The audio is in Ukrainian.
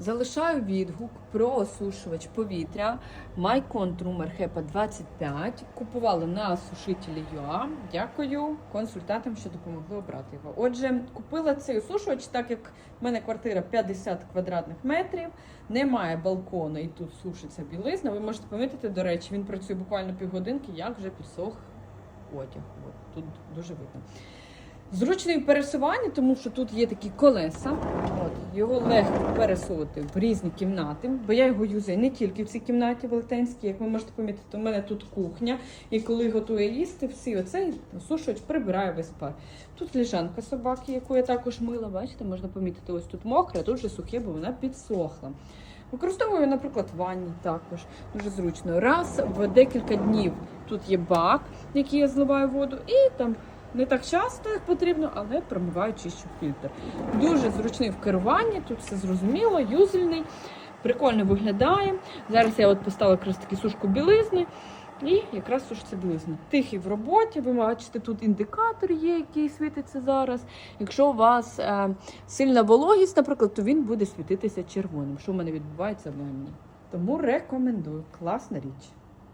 Залишаю відгук про осушувач повітря Mycon Trumer HEPA 25. Купувала на сушителі UA. Дякую консультантам, що допомогли обрати його. Отже, купила цей осушувач, так як в мене квартира 50 квадратних метрів, немає балкону і тут сушиться білизна. Ви можете помітити, до речі, він працює буквально півгодинки, як вже підсох одяг. От, тут дуже видно. Зручний в пересуванні, тому що тут є такі колеса. От, його легко пересувати в різні кімнати, бо я його юзаю не тільки в цій кімнаті велетенській, як ви можете помітити, у мене тут кухня, і коли готує їсти, всі оцей сушувач прибирає весь пар. Тут ліжанка собаки, яку я також мила, бачите, можна помітити, ось тут мокре, а тут вже сухе, бо вона підсохла. Використовую, наприклад, ванні також дуже зручно. Раз в декілька днів тут є бак, який я зливаю воду, і там не так часто, як потрібно, але промиваю чищу фільтр. Дуже зручний в керуванні, тут все зрозуміло, юзельний, прикольно виглядає. Зараз я от поставила якраз таки сушку білизни. І якраз сушиться білизна. Тихий в роботі, ви бачите, тут індикатор є, який світиться зараз. Якщо у вас е, сильна вологість, наприклад, то він буде світитися червоним, що в мене відбувається в ванні. Тому рекомендую. Класна річ.